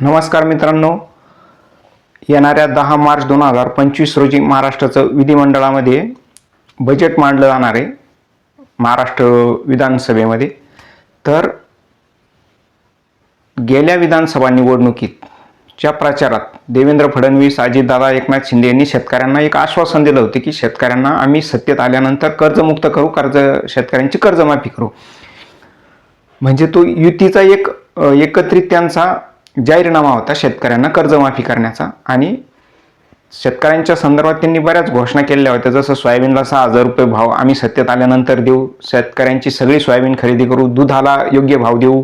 नमस्कार मित्रांनो. येणाऱ्या दहा मार्च दोन हजार पंचवीस रोजी महाराष्ट्राचं विधिमंडळामध्ये बजेट मांडलं जाणार आहे महाराष्ट्र विधानसभेमध्ये. तर गेल्या विधानसभा निवडणुकीतच्या प्रचारात देवेंद्र फडणवीस अजितदादा एकनाथ शिंदे यांनी शेतकऱ्यांना एक आश्वासन दिलं होतं की शेतकऱ्यांना आम्ही सत्तेत आल्यानंतर कर्जमुक्त करू कर्ज शेतकऱ्यांची कर्जमाफी करू. म्हणजे तो युतीचा एक एकत्रित त्यांचा जाहीरनामा होता शेतकऱ्यांना कर्जमाफी करण्याचा. आणि शेतकऱ्यांच्या संदर्भात त्यांनी बऱ्याच घोषणा केलेल्या होत्या. जसं सोयाबीनला सहा हजार रुपये भाव आम्ही सत्तेत आल्यानंतर देऊ. शेतकऱ्यांची सगळी सोयाबीन खरेदी करू. दुधाला योग्य भाव देऊ.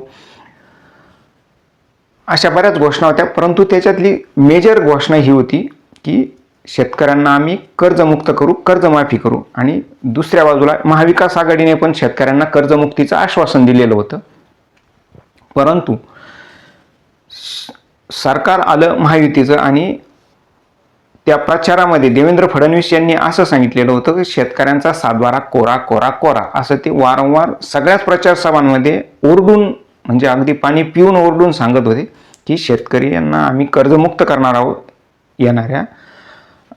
अशा बऱ्याच घोषणा होत्या. परंतु त्याच्यातली मेजर घोषणा ही होती की शेतकऱ्यांना आम्ही कर्जमुक्त करू कर्जमाफी करू. आणि दुसऱ्या बाजूला महाविकास आघाडीने पण शेतकऱ्यांना कर्जमुक्तीचं आश्वासन दिलेलं होतं. परंतु सरकार आलं महायुतीचं आणि त्या प्रचारामध्ये देवेंद्र फडणवीस यांनी असं सांगितलेलं होतं की शेतकऱ्यांचा सातबारा कोरा कोरा कोरा असं ते वारंवार सगळ्याच प्रचार सभांमध्ये ओरडून म्हणजे अगदी पाणी पिऊन ओरडून सांगत होते की शेतकरी यांना आम्ही कर्जमुक्त करणार आहोत येणाऱ्या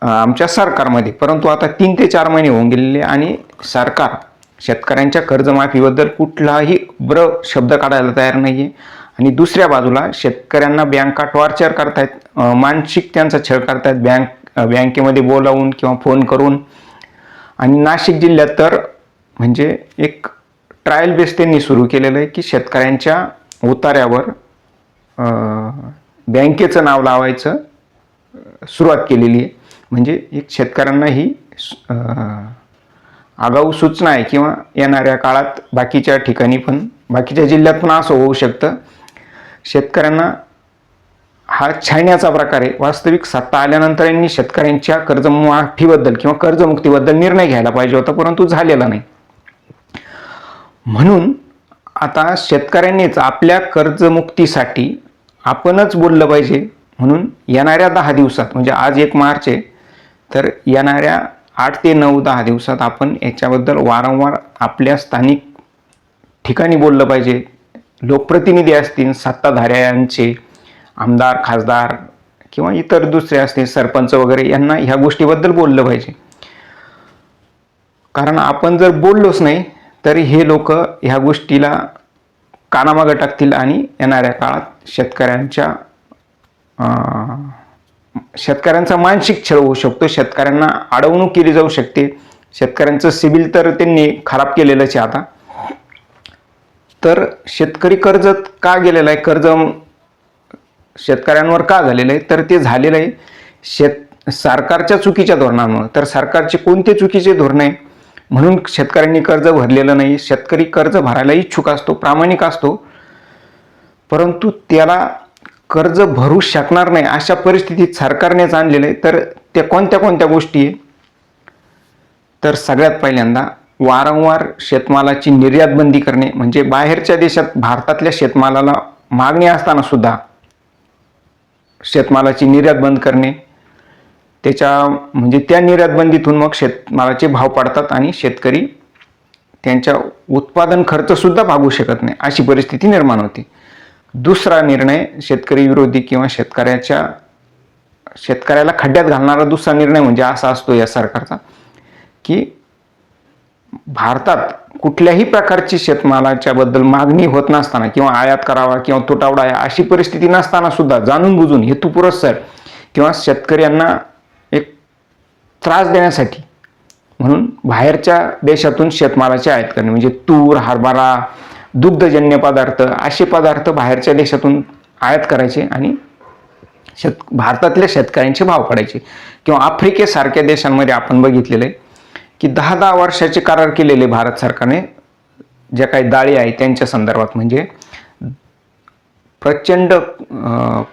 आमच्या सरकारमध्ये. परंतु आता तीन ते चार महिने होऊन गेलेले आणि सरकार शेतकऱ्यांच्या कर्जमाफीबद्दल कुठलाही ब्र शब्द काढायला तयार नाही आहे आणि दुसऱ्या बाजूला शेतकऱ्यांना बँका टॉर्चर करतायत? मानसिक त्यांचा छळ करतायत बँक बँकेमध्ये बोलावून किंवा फोन करून. आणि नाशिक जिल्ह्यात तर म्हणजे एक ट्रायल बेस त्यांनी सुरू केलेलं आहे की शेतकऱ्यांच्या उतार्यावर बँकेचं नाव लावायचं सुरुवात केलेली आहे. म्हणजे एक शेतकऱ्यांना ही आगाऊ सूचना आहे किंवा येणाऱ्या काळात बाकीच्या ठिकाणी पण बाकीच्या जिल्ह्यात पण असं होऊ शकतं. शेतकऱ्यांना हा छायण्याचा प्रकार आहे. वास्तविक सत्ता आल्यानंतर यांनी शेतकऱ्यांच्या कर्जमाफीबद्दल किंवा कर्जमुक्तीबद्दल निर्णय घ्यायला पाहिजे होता परंतु झालेला नाही. म्हणून आता शेतकऱ्यांनीच आपल्या कर्जमुक्तीसाठी आपणच बोललं पाहिजे. म्हणून येणाऱ्या दहा दिवसात म्हणजे आज एक मार्च आहे तर येणाऱ्या आठ ते नऊ दहा दिवसात आपण याच्याबद्दल वारंवार आपल्या स्थानिक ठिकाणी बोललं पाहिजे. लोकप्रतिनिधी असतील सत्ताधाऱ्यांचे आमदार खासदार किंवा इतर दुसरे असतील सरपंच वगैरे यांना ह्या गोष्टीबद्दल बोललं पाहिजे. कारण आपण जर बोललोच नाही तरी हे लोक ह्या गोष्टीला कानामागं टाकतील आणि येणाऱ्या काळात शेतकऱ्यांच्या शेतकऱ्यांचा मानसिक छळ होऊ शकतो. शेतकऱ्यांना अडवणूक केली जाऊ शकते. शेतकऱ्यांचं सिबिल तर त्यांनी खराब केलेलंच आहे आता. तर शेतकरी कर्ज का गेलेलं आहे? कर्ज शेतकऱ्यांवर का झालेलं आहे? तर ते झालेलं आहे. शेत सरकारच्या चुकीच्या धोरणामुळं. तर सरकारचे कोणते चुकीचे धोरण आहे? म्हणून शेतकऱ्यांनी कर्ज भरलेलं नाही. शेतकरी कर्ज भरायला इच्छुक असतो प्रामाणिक असतो. परंतु त्याला कर्ज भरू शकणार नाही अशा परिस्थितीत सरकारनेच आणलेलं आहे. तर त्या कोणत्या कोणत्या गोष्टी आहे? तर सगळ्यात पहिल्यांदा वारंवार शेतमालाची निर्यात बंदी करणे म्हणजे बाहेरच्या देशात भारतातल्या शेतमालाला मागणी असताना सुद्धा शेतमालाची निर्यात बंद करणे त्याच्या म्हणजे त्या निर्यातबंदीतून मग शेतमालाचे भाव पाडतात आणि शेतकरी त्यांच्या उत्पादन खर्चसुद्धा भागू शकत नाही अशी परिस्थिती निर्माण होते. दुसरा निर्णय शेतकरी विरोधी किंवा शेतकऱ्याच्या शेतकऱ्याला खड्ड्यात घालणारा दुसरा निर्णय म्हणजे असा असतो या सरकारचा की भारतात कुठल्याही प्रकारची शेतमालाच्या बद्दल मागणी होत नसताना किंवा आयात करावा किंवा तुटवडा आहे अशी परिस्थिती नसताना सुद्धा जाणून बुजून हेतुपुरस्सर किंवा शेतकऱ्यांना एक त्रास देण्यासाठी म्हणून बाहेरच्या देशातून शेतमालाची आयात करणे म्हणजे तूर हरभरा दुग्धजन्य पदार्थ असे पदार्थ बाहेरच्या देशातून आयात करायचे आणि शेत भारतातल्या शेतकऱ्यांचे भाव पडायचे. किंवा आफ्रिकेसारख्या देशांमध्ये आपण बघितलेलं आहे की दहा दहा वर्षाचे करार केलेले भारत सरकारने ज्या काही डाळी आहे त्यांच्या संदर्भात म्हणजे प्रचंड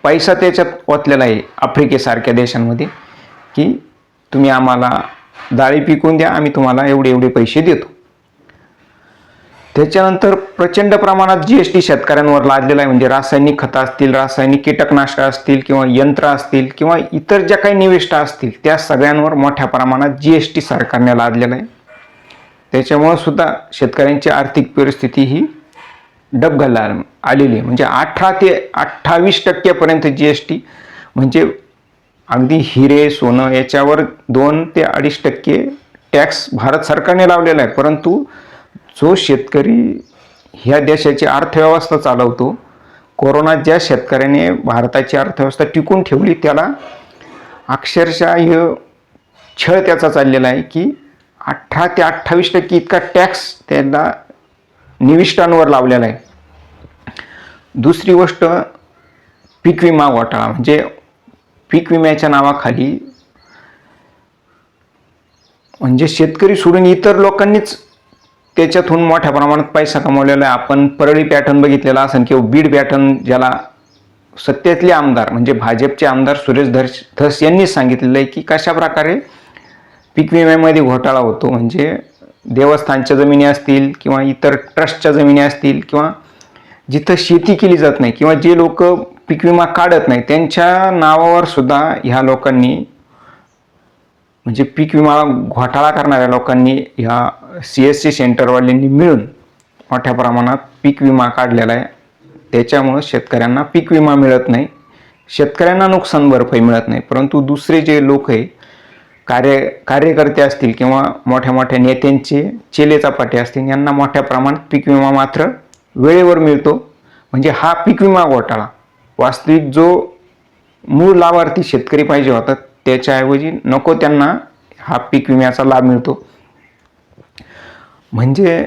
पैसा त्याच्यात ओतलेला आहे आफ्रिकेसारख्या देशांमध्ये की तुम्ही आम्हाला डाळी पिकून द्या आम्ही तुम्हाला एवढे एवढे पैसे देतो. त्याच्यानंतर प्रचंड प्रमाणात जी एस टी शेतकऱ्यांवर लादलेला आहे. म्हणजे रासायनिक खतं असतील रासायनिक कीटकनाशक असतील किंवा यंत्र असतील किंवा इतर ज्या काही निविष्ठा असतील त्या सगळ्यांवर मोठ्या प्रमाणात जी एस टी सरकारने लादलेला आहे. त्याच्यामुळं सुद्धा शेतकऱ्यांची आर्थिक परिस्थिती ही डबघाला आलेली आहे. म्हणजे अठरा ते अठ्ठावीस टक्क्यापर्यंत जी एस टी म्हणजे अगदी हिरे सोनं याच्यावर दोन ते अडीच टक्के टॅक्स भारत सरकारने लावलेला आहे. परंतु जो शेतकरी ह्या देशाची अर्थव्यवस्था चालवतो कोरोनात ज्या शेतकऱ्याने भारताची अर्थव्यवस्था टिकून ठेवली त्याला अक्षरशः हे छळ त्याचा चाललेला आहे की अठरा ते अठ्ठावीस टक्के इतका टॅक्स त्यांना निविष्टांवर लावलेला आहे. दुसरी गोष्ट पीक विमा घोटाळा म्हणजे पीक विम्याच्या नावाखाली म्हणजे शेतकरी सोडून इतर लोकांनीच त्याच्यातून मोठ्या प्रमाणात पैसा कमावलेला आहे. आपण परळी पॅटर्न बघितलेला असेल किंवा बीड पॅटर्न ज्याला सत्तेतले आमदार म्हणजे भाजपचे आमदार सुरेश धर्श धस यांनी सांगितलेलं आहे की कशा प्रकारे पीक विम्यामध्ये घोटाळा होतो. म्हणजे देवस्थानच्या जमिनी असतील किंवा इतर ट्रस्टच्या जमिनी असतील किंवा जिथं शेती केली जात नाही किंवा जे लोक पीक विमा काढत नाही त्यांच्या नावावर सुद्धा ह्या लोकांनी म्हणजे पीक विमा घोटाळा करणाऱ्या लोकांनी ह्या सी एस सी सेंटरवाल्यांनी मिळून मोठ्या प्रमाणात पीक विमा काढलेला आहे. त्याच्यामुळं शेतकऱ्यांना पीक विमा मिळत नाही. शेतकऱ्यांना नुकसान भरपाई मिळत नाही. परंतु दुसरे जे लोक आहे कार्य कार्यकर्ते असतील किंवा मोठ्या मोठ्या नेत्यांचे चेले चपाटे असतील यांना मोठ्या प्रमाणात पीक विमा मात्र वेळेवर मिळतो. म्हणजे हा पीक विमा घोटाळा. वास्तविक जो मूळ लाभार्थी शेतकरी पाहिजे होता त्याच्याऐवजी नको त्यांना हा पीक विम्याचा लाभ मिळतो. म्हणजे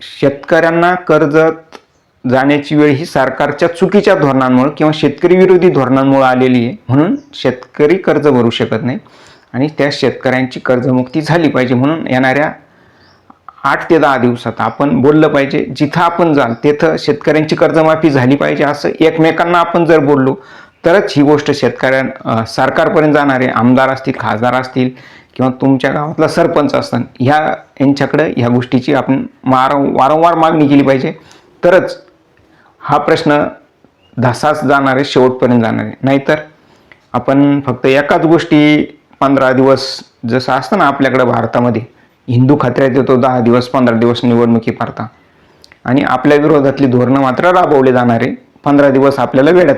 शेतकऱ्यांना कर्जत जाण्याची वेळ ही सरकारच्या चुकीच्या धोरणांमुळे किंवा शेतकरी विरोधी धोरणांमुळे आलेली आहे. म्हणून शेतकरी कर्ज भरू शकत नाही आणि त्या शेतकऱ्यांची कर्जमुक्ती झाली पाहिजे म्हणून येणाऱ्या आठ ते दहा दिवसात आपण बोललं पाहिजे जिथं आपण जाल तिथं शेतकऱ्यांची कर्जमाफी झाली पाहिजे असं एकमेकांना आपण जर बोललो तरच ही गोष्ट शेतकऱ्यां सरकारपर्यंत जाणारे आमदार असतील खासदार असतील किंवा तुमच्या गावातला सरपंच असतात ह्या यांच्याकडे ह्या गोष्टीची आपण वार वारंवार मागणी केली पाहिजे. तरच हा प्रश्न धसाच जाणारे शेवटपर्यंत जाणारे. नाहीतर आपण फक्त एकाच गोष्टी पंधरा दिवस जसं असतं ना आपल्याकडं भारतामध्ये हिंदू खात्यात येतो दहा दिवस पंधरा दिवस निवडणुकी पारता आणि आपल्या विरोधातली धोरणं मात्र राबवले जाणारे पंधरा दिवस आपल्याला वेळात